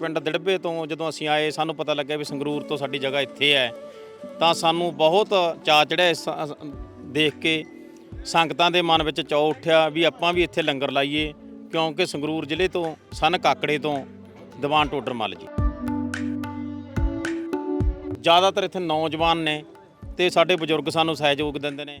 ਪਿੰਡ ਦਿੜਬੇ ਤੋਂ ਜਦੋਂ ਅਸੀਂ ਆਏ, ਸਾਨੂੰ ਪਤਾ ਲੱਗਿਆ ਵੀ ਸੰਗਰੂਰ ਤੋਂ ਸਾਡੀ ਜਗ੍ਹਾ ਇੱਥੇ ਹੈ। ਤਾਂ ਸਾਨੂੰ ਬਹੁਤ ਚਾਅ ਚੜਿਆ ਇਸ ਦੇਖ ਕੇ। ਸੰਗਤਾਂ ਦੇ ਮਨ ਵਿੱਚ ਚਾਅ ਉੱਠਿਆ ਵੀ ਆਪਾਂ ਵੀ ਇੱਥੇ ਲੰਗਰ ਲਾਈਏ, ਕਿਉਂਕਿ ਸੰਗਰੂਰ ਜ਼ਿਲ੍ਹੇ ਤੋਂ, ਸਨ ਕਾਕੜੇ ਤੋਂ ਦੀਵਾਨ ਟੋਡਰ ਮੱਲ ਜੀ। ਜ਼ਿਆਦਾਤਰ ਇੱਥੇ ਨੌਜਵਾਨ ਨੇ ਤੇ ਸਾਡੇ ਬਜ਼ੁਰਗ ਸਾਨੂੰ ਸਹਿਯੋਗ ਦਿੰਦੇ ਨੇ।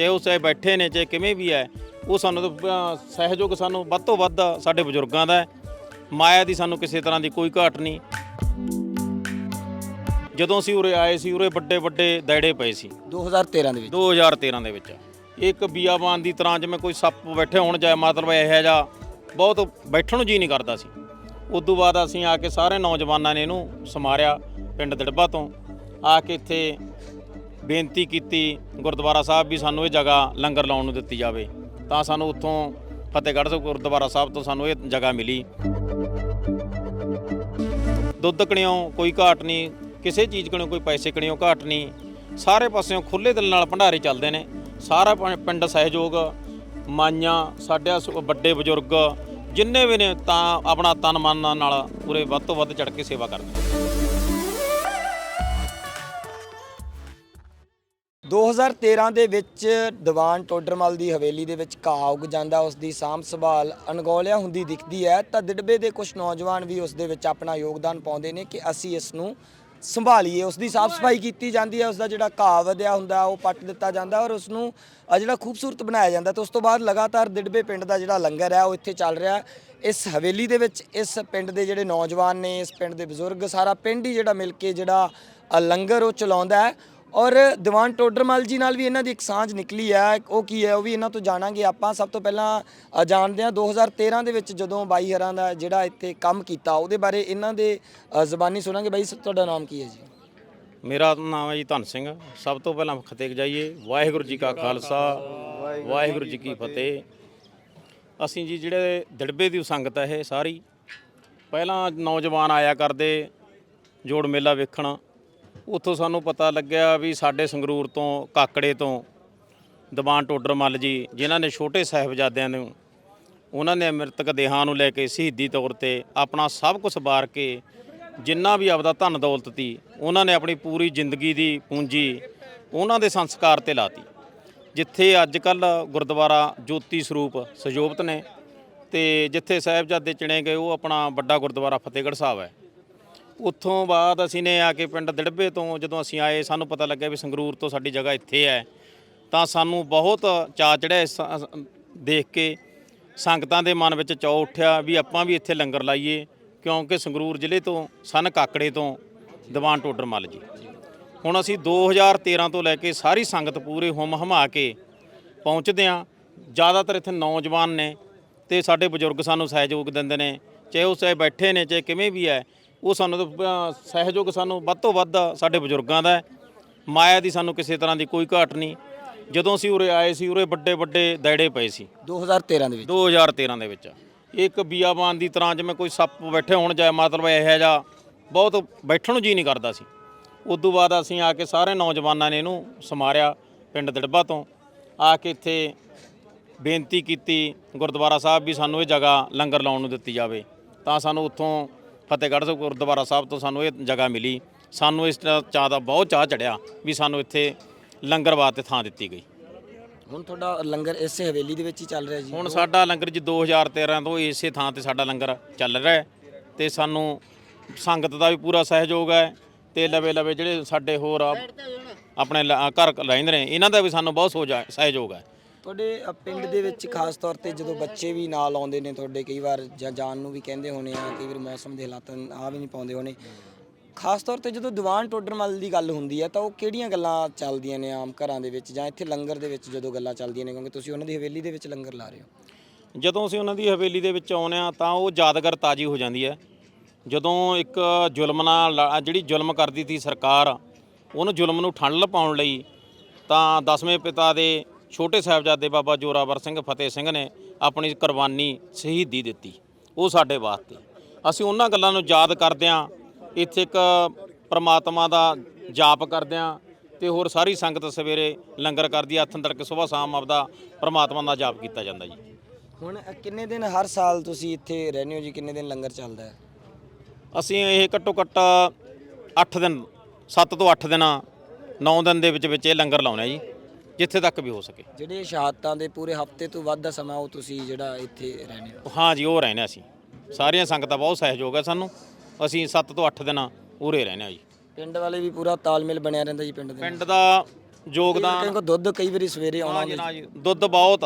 ਚਾਹੇ ਉਹ ਚਾਹੇ ਬੈਠੇ ਨੇ ਚਾਹੇ ਕਿਵੇਂ ਵੀ ਹੈ ਉਹ ਸਾਨੂੰ ਤਾਂ, ਅਹ, ਸਹਿਯੋਗ ਸਾਨੂੰ ਵੱਧ ਤੋਂ ਵੱਧ ਸਾਡੇ ਬਜ਼ੁਰਗਾਂ ਦਾ ਹੈ। ਮਾਇਆ ਦੀ ਸਾਨੂੰ ਕਿਸੇ ਤਰ੍ਹਾਂ ਦੀ ਕੋਈ ਘਾਟ ਨਹੀਂ। ਜਦੋਂ ਅਸੀਂ ਉਰੇ ਆਏ ਸੀ ਉਰੇ ਵੱਡੇ ਵੱਡੇ ਦਾਇੜੇ ਪਏ ਸੀ। 2013 ਦੇ ਵਿੱਚ। 2013 ਦੇ ਵਿੱਚ। ਇੱਕ ਬੀਆਬਾਨ ਦੀ ਤਰ੍ਹਾਂ ਜਿਵੇਂ ਕੋਈ ਸੱਪ ਬੈਠੇ ਹੋਣ ਜਾਏ ਮਤਲਬ ਇਹੋ ਜਿਹਾ ਬਹੁਤ ਬੈਠਣ ਨੂੰ ਜੀ ਨਹੀਂ ਕਰਦਾ ਸੀ। ਉਸ ਤੋਂ ਬਾਅਦ ਅਸੀਂ ਆ ਕੇ ਸਾਰੇ ਨੌਜਵਾਨਾਂ ਨੇ ਇਹਨੂੰ ਸਮਾਰਿਆ ਪਿੰਡ ਦਿੜਬਾ ਤੋਂ। ਆ ਕੇ ਇੱਥੇ ਬੇਨਤੀ ਕੀਤੀ ਗੁਰਦੁਆਰਾ ਸਾਹਿਬ ਵੀ ਸਾਨੂੰ ਇਹ ਜਗ੍ਹਾ ਲੰਗਰ ਲਾਉਣ ਨੂੰ ਦਿੱਤੀ ਜਾਵੇ। ਤਾਂ ਸਾਨੂੰ ਉੱਥੋਂ ਫਤਿਹਗੜ੍ਹ ਸਾਹਿਬ ਗੁਰਦੁਆਰਾ ਸਾਹਿਬ ਤੋਂ ਸਾਨੂੰ ਇਹ ਜਗ੍ਹਾ ਮਿਲੀ। ਦੁੱਧ ਕਣਿਓ ਕੋਈ ਘਾਟ ਨਹੀਂ, ਕਿਸੇ ਚੀਜ਼ ਕਣਿਓ ਕੋਈ ਪੈਸੇ ਕਣਿਓ ਘਾਟ ਨਹੀਂ। ਸਾਰੇ ਪਾਸਿਓਂ ਖੁੱਲੇ ਦਿਲ ਨਾਲ ਭੰਡਾਰੇ ਚੱਲਦੇ ਨੇ। ਸਾਰਾ ਪ- ਪਿੰਡ ਸਹਿਯੋਗ, ਮਾਈਆਂ, ਸਾਡੇ ਵੱਡੇ ਬਜ਼ੁਰਗ, ਜਿੰਨੇ ਵੀ ਨੇ ਤਾਂ ਆਪਣਾ ਤਨ ਮਨ ਨਾਲ ਪੂਰੇ ਵੱਧ ਤੋਂ ਵੱਧ ਚੜ ਕੇ ਸੇਵਾ ਕਰਦੇ ਨੇ। 2013 ਦੇ ਵਿੱਚ ਦੀਵਾਨ ਟੋਡਰਮਲ ਦੀ ਹਵੇਲੀ ਦੇ ਵਿੱਚ ਘਾਹ ਉੱਗ ਜਾਂਦਾ ਉਸ ਦੀ ਸਾਂਭ ਸੰਭਾਲ ਅਣਗੌਲਿਆ ਹੁੰਦੀ ਦਿਖਦੀ ਹੈ। ਤਾਂ ਦਿੜਬੇ ਦੇ ਕੁਝ ਨੌਜਵਾਨ ਵੀ ਉਸ ਦੇ ਵਿੱਚ ਆਪਣਾ ਯੋਗਦਾਨ ਪਾਉਂਦੇ ਨੇ ਕਿ ਅਸੀਂ ਇਸ ਨੂੰ ਸੰਭਾਲੀਏ। ਉਸ ਦੀ ਸਾਫ਼ ਸਫ਼ਾਈ ਕੀਤੀ ਜਾਂਦੀ ਹੈ ਉਸ ਦਾ ਜਿਹੜਾ ਘਾਹ ਵਧਿਆ ਹੁੰਦਾ, ਉਹ ਪੱਟ ਦਿੱਤਾ ਜਾਂਦਾ ਔਰ ਉਸ ਨੂੰ ਜਿਹੜਾ ਖੂਬਸੂਰਤ ਬਣਾਇਆ ਜਾਂਦਾ। ਤੇ ਉਸ ਤੋਂ ਬਾਅਦ ਲਗਾਤਾਰ ਦਿੜਬੇ ਪਿੰਡ ਦਾ ਜਿਹੜਾ ਲੰਗਰ ਹੈ, ਉਹ ਇੱਥੇ ਚੱਲ ਰਿਹਾ। ਇਸ ਹਵੇਲੀ ਦੇ ਵਿੱਚ ਇਸ ਪਿੰਡ ਦੇ ਜਿਹੜੇ ਨੌਜਵਾਨ ਨੇ, ਇਸ ਪਿੰਡ ਦੇ ਬਜ਼ੁਰਗ, ਸਾਰਾ ਪਿੰਡ ਹੀ ਜਿਹੜਾ ਮਿਲ ਕੇ ਜਿਹੜਾ ਲੰਗਰ ਉਹ ਚਲਾਉਂਦਾ ਹੈ। ਔਰ ਦੀਵਾਨ ਟੋਡਰਮਲ ਜੀ ਨਾਲ ਵੀ ਇਹਨਾਂ ਦੀ ਇੱਕ ਸਾਂਝ ਨਿਕਲੀ ਹੈ ਉਹ ਕੀ ਹੈ, ਉਹ ਵੀ ਇਹਨਾਂ ਤੋਂ ਜਾਣਾਂਗੇ ਆਪਾਂ। ਸਭ ਤੋਂ ਪਹਿਲਾਂ ਜਾਣਦੇ ਹਾਂ 2013 ਦੇ ਵਿੱਚ ਜਦੋਂ ਬਾਈ ਹਰਾਂ ਦਾ ਜਿਹੜਾ ਇੱਥੇ ਕੰਮ ਕੀਤਾ, ਉਹਦੇ ਬਾਰੇ ਇਹਨਾਂ ਦੇ ਜ਼ਬਾਨੀ ਸੁਣਾਂਗੇ। ਬਾਈ ਸ- ਤੁਹਾਡਾ ਨਾਮ ਕੀ ਹੈ ਜੀ? ਮੇਰਾ ਨਾਮ ਹੈ ਜੀ ਧੰਨ ਸਿੰਘ। ਸਭ ਤੋਂ ਪਹਿਲਾਂ ਫਤਿਹ ਜਾਈਏ। ਵਾਹਿਗੁਰੂ ਜੀ ਕਾ ਖਾਲਸਾ, ਵਾਹਿਗੁਰੂ ਜੀ ਕੀ ਫਤਿਹ। ਅਸੀਂ ਜੀ ਜਿਹੜੇ ਦੜਬੇ ਦੀ ਸੰਗਤ ਹੈ ਇਹ ਸਾਰੀ, ਪਹਿਲਾਂ ਨੌਜਵਾਨ ਆਇਆ ਕਰਦੇ, ਜੋੜ ਮੇਲਾ ਵੇਖਣਾ। ਉੱਥੋਂ ਸਾਨੂੰ ਪਤਾ ਲੱਗਿਆ ਵੀ ਸਾਡੇ ਸੰਗਰੂਰ ਤੋਂ, ਕਾਕੜੇ ਤੋਂ ਦੀਵਾਨ ਟੋਡਰ ਮੱਲ ਜੀ, ਜਿਨ੍ਹਾਂ ਨੇ ਛੋਟੇ ਸਾਹਿਬਜ਼ਾਦਿਆਂ ਨੂੰ, ਉਹਨਾਂ ਨੇ ਅੰਮ੍ਰਿਤਕ ਦੇਹਾਂ ਨੂੰ ਲੈ ਕੇ ਸ਼ਹੀਦੀ ਤੌਰ ਤੇ ਆਪਣਾ ਸਭ ਕੁਝ ਵਾਰ ਕੇ ਜਿੰਨਾ ਵੀ ਆਪਦਾ ਧਨ ਦੌਲਤ ਤੀ, ਉਹਨਾਂ ਨੇ ਆਪਣੀ ਪੂਰੀ ਜ਼ਿੰਦਗੀ ਦੀ ਪੂੰਜੀ ਉਹਨਾਂ ਦੇ ਸੰਸਕਾਰ ਤੇ ਲਾਤੀ ਜਿੱਥੇ ਅੱਜ ਕੱਲ ਗੁਰਦੁਆਰਾ ਜੋਤੀ ਸਰੂਪ ਸਜੋਬਤ ਨੇ ਤੇ ਜਿੱਥੇ ਸਾਹਿਬਜ਼ਾਦੇ ਚਿਣੇ ਗਏ, ਉਹ ਆਪਣਾ ਵੱਡਾ ਗੁਰਦੁਆਰਾ ਫਤਿਹਗੜ੍ਹ ਸਾਹਿਬ ਹੈ। ਉੱਥੋਂ ਬਾਅਦ ਅਸੀਂ ਨੇ ਆ ਕੇ ਪਿੰਡ ਦਿੜਬੇ ਤੋਂ ਜਦੋਂ ਅਸੀਂ ਆਏ, ਸਾਨੂੰ ਪਤਾ ਲੱਗਿਆ ਵੀ ਸੰਗਰੂਰ ਤੋਂ ਸਾਡੀ ਜਗ੍ਹਾ ਇੱਥੇ ਹੈ। ਤਾਂ ਸਾਨੂੰ ਬਹੁਤ ਚਾਅ ਚੜਿਆ ਇਸ ਦੇਖ ਕੇ। ਸੰਗਤਾਂ ਦੇ ਮਨ ਵਿੱਚ ਚਾਅ ਉੱਠਿਆ ਵੀ ਆਪਾਂ ਵੀ ਇੱਥੇ ਲੰਗਰ ਲਾਈਏ, ਕਿਉਂਕਿ ਸੰਗਰੂਰ ਜ਼ਿਲ੍ਹੇ ਤੋਂ, ਸਨ ਕਾਕੜੇ ਤੋਂ ਦੀਵਾਨ ਟੋਡਰ ਮੱਲ ਜੀ। ਹੁਣ ਅਸੀਂ 2013 ਤੋਂ ਲੈ ਕੇ ਸਾਰੀ ਸੰਗਤ ਪੂਰੇ ਹੁਮ ਹਮਾ ਕੇ ਪਹੁੰਚਦੇ ਹਾਂ। ਜ਼ਿਆਦਾਤਰ ਇੱਥੇ ਨੌਜਵਾਨ ਨੇ ਤੇ ਸਾਡੇ ਬਜ਼ੁਰਗ ਸਾਨੂੰ ਸਹਿਯੋਗ ਦਿੰਦੇ ਨੇ, ਚਾਹੇ ਉਹ ਚਾਹੇ ਬੈਠੇ ਨੇ, ਚਾਹੇ ਕਿਵੇਂ ਵੀ ਹੈ। ਉਹ ਸਾਨੂੰ ਤਾਂ, ਸਹਿਯੋਗ ਸਾਨੂੰ ਵੱਧ ਤੋਂ ਵੱਧ ਸਾਡੇ ਬਜ਼ੁਰਗਾਂ ਦਾ ਮਾਇਆ ਦੀ ਸਾਨੂੰ ਕਿਸੇ ਤਰ੍ਹਾਂ ਦੀ ਕੋਈ ਘਾਟ ਨਹੀਂ। ਜਦੋਂ ਅਸੀਂ ਉਰੇ ਆਏ ਸੀ ਉਰੇ ਵੱਡੇ ਵੱਡੇ ਦਾਇੜੇ ਪਏ ਸੀ। 2013 ਦੇ ਵਿੱਚ। 2013 ਦੇ ਵਿੱਚ। ਇੱਕ ਬੀਆਬਾਨ ਦੀ ਤਰ੍ਹਾਂ ਜਿਵੇਂ ਕੋਈ ਸੱਪ ਬੈਠੇ ਹੋਣ ਜਾਏ ਮਤਲਬ ਇਹੋ ਜਿਹਾ ਬਹੁਤ ਬੈਠਣ ਨੂੰ ਜੀ ਨਹੀਂ ਕਰਦਾ ਸੀ। ਉਸ ਤੋਂ ਬਾਅਦ ਅਸੀਂ ਆ ਕੇ ਸਾਰੇ ਨੌਜਵਾਨਾਂ ਨੇ ਇਹਨੂੰ ਸਮਾਰਿਆ ਪਿੰਡ ਦਿੜਬਾ ਤੋਂ। ਆ ਕੇ ਇੱਥੇ ਬੇਨਤੀ ਕੀਤੀ ਗੁਰਦੁਆਰਾ ਸਾਹਿਬ ਵੀ ਸਾਨੂੰ ਇਹ ਜਗ੍ਹਾ ਲੰਗਰ ਲਾਉਣ ਨੂੰ ਦਿੱਤੀ ਜਾਵੇ। ਤਾਂ ਸਾਨੂੰ ਉੱਥੋਂ ਫਤਿਹਗੜ੍ਹ ਸਾਹਿਬ ਗੁਰਦੁਆਰਾ ਸਾਹਿਬ ਤੋਂ ਸਾਨੂੰ ਇਹ ਜਗ੍ਹਾ ਮਿਲੀ। ਸਾਨੂੰ ਇਸ ਦਾ ਚਾਅ ਦਾ ਬਹੁਤ ਚਾਅ ਚੜਿਆ ਵੀ ਸਾਨੂੰ ਇੱਥੇ ਲੰਗਰ ਵਾਸਤੇ ਥਾਂ ਦਿੱਤੀ ਗਈ। ਹੁਣ ਤੁਹਾਡਾ ਲੰਗਰ ਇਸੇ ਹਵੇਲੀ ਦੇ ਵਿੱਚ ਹੀ ਚੱਲ ਰਿਹਾ ਜੀ? ਹੁਣ ਸਾਡਾ ਲੰਗਰ ਜੀ 2013 ਤੋਂ ਇਸੇ ਥਾਂ ਤੇ ਸਾਡਾ ਲੰਗਰ ਚੱਲ ਰਿਹਾ ਹੈ ਤੇ ਸਾਨੂੰ ਸੰਗਤ ਦਾ ਵੀ ਪੂਰਾ ਸਹਿਯੋਗ ਹੈ ਤੇ ਲਵੇ ਲਵੇ ਜਿਹੜੇ ਸਾਡੇ ਹੋਰ ਆ- ਆਪਣੇ ਲ- ਘਰ ਰਹਿੰਦੇ ਨੇ ਇਹਨਾਂ ਦਾ ਵੀ ਸਾਨੂੰ ਬਹੁਤ ਸੋਜਾ- ਸਹਿਯੋਗ ਹੈ। ਤੁਹਾਡੇ ਅ, ਪਿੰਡ ਦੇ ਵਿੱਚ ਖਾਸ ਤੌਰ ਤੇ ਜਦੋਂ ਬੱਚੇ ਵੀ ਨਾਲ ਆਉਂਦੇ ਨੇ ਤੁਹਾਡੇ ਕਈ ਵਾਰ ਜਾਂ ਜਾਣ ਨੂੰ ਵੀ ਕਹਿੰਦੇ ਹੋਣੇ ਆ ਕਈ ਵਾਰ ਮੌਸਮ ਦੇ ਹਾਲਾਤਾਂ ਆ ਵੀ ਨਹੀਂ ਪਾਉਂਦੇ ਹੋਣੇ। ਖਾਸ ਤੌਰ ਤੇ ਜਦੋਂ ਦੀਵਾਨ ਟੋਡਰਮਲ ਦੀ ਗੱਲ ਹੁੰਦੀ ਹੈ ਤਾਂ ਉਹ ਕਿਹੜੀਆਂ ਗੱਲਾਂ ਚੱਲਦੀਆਂ ਨੇ ਆਮ ਘਰਾਂ ਦੇ ਵਿੱਚ ਜਾਂ ਇੱਥੇ ਲੰਗਰ ਦੇ ਵਿੱਚ ਜਦੋਂ ਗੱਲਾਂ ਚੱਲਦੀਆਂ ਨੇ? ਕਿਉਂਕਿ ਤੁਸੀਂ ਉਹਨਾਂ ਦੀ ਹਵੇਲੀ ਦੇ ਵਿੱਚ ਲੰਗਰ ਲਾ ਰਹੇ ਹੋ। ਜਦੋਂ ਅਸੀਂ ਉਹਨਾਂ ਦੀ ਹਵੇਲੀ ਦੇ ਵਿੱਚ ਆਉਂਦੇ ਆ ਤਾਂ ਉਹ ਯਾਦਗਾਰ ਤਾਜੀ ਹੋ ਜਾਂਦੀ ਹੈ। ਜਦੋਂ ਇੱਕ ਜ਼ੁਲਮ ਨਾਲ ਲ- ਜਿਹੜੀ ਜ਼ੁਲਮ ਕਰਦੀ ਸੀ ਸਰਕਾਰ ਉਹਨੂੰ ਜ਼ੁਲਮ ਨੂੰ ਠੰਡ ਪਾਉਣ ਲਈ ਤਾਂ ਦਸਵੇਂ ਪਿਤਾ ਦੇ ਛੋਟੇ ਸਾਹਿਬਜ਼ਾਦੇ ਬਾਬਾ ਜੋਰਾਵਰ ਸਿੰਘ ਫਤਿਹ ਸਿੰਘ ਨੇ ਆਪਣੀ ਕੁਰਬਾਨੀ ਸ਼ਹੀਦੀ ਦਿੱਤੀ ਉਹ ਸਾਡੇ ਵਾਸਤੇ। ਅਸੀਂ ਉਹਨਾਂ ਗੱਲਾਂ ਨੂੰ ਯਾਦ ਕਰਦਿਆਂ ਇੱਥੇ ਇੱਕ ਪ੍ਰਮਾਤਮਾ ਦਾ ਜਾਪ ਕਰਦਿਆਂ ਤੇ ਹੋਰ ਸਾਰੀ ਸੰਗਤ ਸਵੇਰੇ ਲੰਗਰ ਕਰਦੀ ਆ ਹੱਥਾਂ ਤੜਕੇ ਸਵੇਰ ਸ਼ਾਮ ਆਪਦਾ ਪ੍ਰਮਾਤਮਾ ਦਾ ਜਾਪ ਕੀਤਾ ਜਾਂਦਾ ਜੀ। ਹੁਣ ਕਿੰਨੇ ਦਿਨ ਹਰ ਸਾਲ ਤੁਸੀਂ ਇੱਥੇ ਰਹਿੰਦੇ ਹੋ ਜੀ? ਕਿੰਨੇ ਦਿਨ ਲੰਗਰ ਚੱਲਦਾ ਹੈ? ਅਸੀਂ ਇਹ ਘੱਟੋ ਘੱਟ 8 ਦਿਨ 7 ਤੋਂ 8 ਦਿਨ 9 ਦਿਨ ਦੇ ਵਿੱਚ ਵਿੱਚ ਇਹ ਲੰਗਰ ਲਾਉਣਾ ਜੀ। ਜਿੱਥੇ ਤੱਕ ਵੀ ਹੋ ਸਕੇ। ਜਿਹੜੇ ਸ਼ਹਾਦਤਾਂ ਦੇ ਪੂਰੇ ਹਫ਼ਤੇ ਤੋਂ ਵੱਧ ਦਾ ਸਮਾਂ ਉਹ ਤੁਸੀਂ ਜਿਹੜਾ ਇੱਥੇ ਰਹਿੰਦੇ ਹੋ? ਹਾਂ ਜੀ ਉਹ ਰਹਿਣਾ ਅਸੀਂ। ਸਾਰੀਆਂ ਸੰਗਤਾਂ ਬਹੁਤ ਸਹਿਯੋਗ ਹੈ ਸਾਨੂੰ। ਅਸੀਂ 7 ਤੋਂ 8 ਦਿਨ ਉਰੇ ਰਹਿਣਾ ਜੀ। ਪਿੰਡ ਵਾਲੇ ਵੀ ਪੂਰਾ ਤਾਲਮੇਲ ਬਣਿਆ ਰਹਿੰਦਾ ਜੀ ਪਿੰਡ ਦੇ ਪਿੰਡ ਦਾ ਯੋਗਦਾਨ ਕਿਉਂਕਿ ਦੁੱਧ ਕਈ ਵਾਰੀ ਸਵੇਰੇ ਆਉਣਾ ਜੀ ਨਾ ਜੀ ਦੁੱਧ ਬਹੁਤ।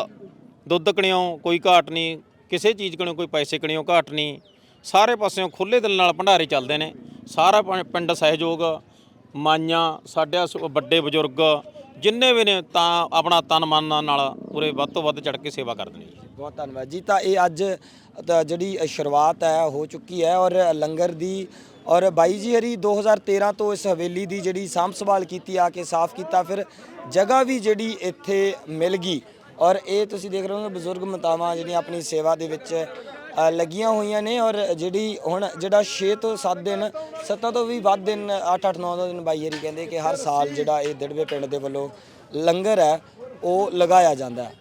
ਦੁੱਧ ਕਣਿਓ ਕੋਈ ਘਾਟ ਨਹੀਂ। ਕਿਸੇ ਚੀਜ਼ ਕਣਿਓ ਕੋਈ ਪੈਸੇ ਕਣਿਓ ਘਾਟ ਨਹੀਂ। ਸਾਰੇ ਪਾਸਿਓਂ ਖੁੱਲੇ ਦਿਲ ਨਾਲ ਭੰਡਾਰੇ ਚੱਲਦੇ ਨੇ। ਸਾਰਾ ਪਿੰਡ ਸਹਿਯੋਗ। ਮਾਈਆਂ ਸਾਡੇ ਵੱਡੇ ਬਜ਼ੁਰਗ। ਜਿੰਨੇ ਵੀ ਨੇ ਤਾਂ ਆਪਣਾ ਤਨ ਮਨ ਨਾਲ ਪੂਰੇ ਵੱਧ ਤੋਂ ਵੱਧ ਚੜ ਕੇ ਸੇਵਾ ਕਰਦੇ ਨੇ ਜੀ। ਬਹੁਤ ਧੰਨਵਾਦ ਜੀ। ਤਾਂ ਇਹ ਅੱਜ ਤਾਂ ਜਿਹੜੀ ਸ਼ੁਰੂਆਤ ਹੈ ਹੋ ਚੁੱਕੀ ਹੈ ਔਰ ਲੰਗਰ ਦੀ ਔਰ ਬਾਈ ਜੀ ਹਰੀ 2013 ਤੋਂ ਇਸ ਹਵੇਲੀ ਦੀ ਜਿਹੜੀ ਸਾਂਭ ਸੰਭਾਲ ਕੀਤੀ, ਆ ਕੇ ਸਾਫ਼ ਕੀਤਾ, ਫਿਰ ਜਗ੍ਹਾ ਵੀ ਜਿਹੜੀ ਇੱਥੇ ਮਿਲ ਗਈ ਔਰ ਇਹ ਤੁਸੀਂ ਦੇਖ ਰਹੇ ਹੋ ਬਜ਼ੁਰਗ ਮਾਤਾਵਾਂ ਜਿਹੜੀਆਂ ਆਪਣੀ ਸੇਵਾ ਦੇ ਵਿੱਚ ਅ, ਲੱਗੀਆਂ ਹੋਈਆਂ ਨੇ ਔਰ ਜਿਹੜੀ ਹੁਣ ਜਿਹੜਾ 6 ਤੋਂ 7 ਦਿਨ 7 ਤੋਂ ਵੀ ਵੱਧ ਦਿਨ 8 8 9 ਦਿਨ ਬਾਈ ਹਰੀ ਕਹਿੰਦੇ ਕਿ ਹਰ ਸਾਲ ਜਿਹੜਾ ਇਹ ਦਿੜਵੇ ਪਿੰਡ ਦੇ ਵੱਲੋਂ ਲੰਗਰ ਹੈ ਉਹ ਲਗਾਇਆ ਜਾਂਦਾ ਹੈ।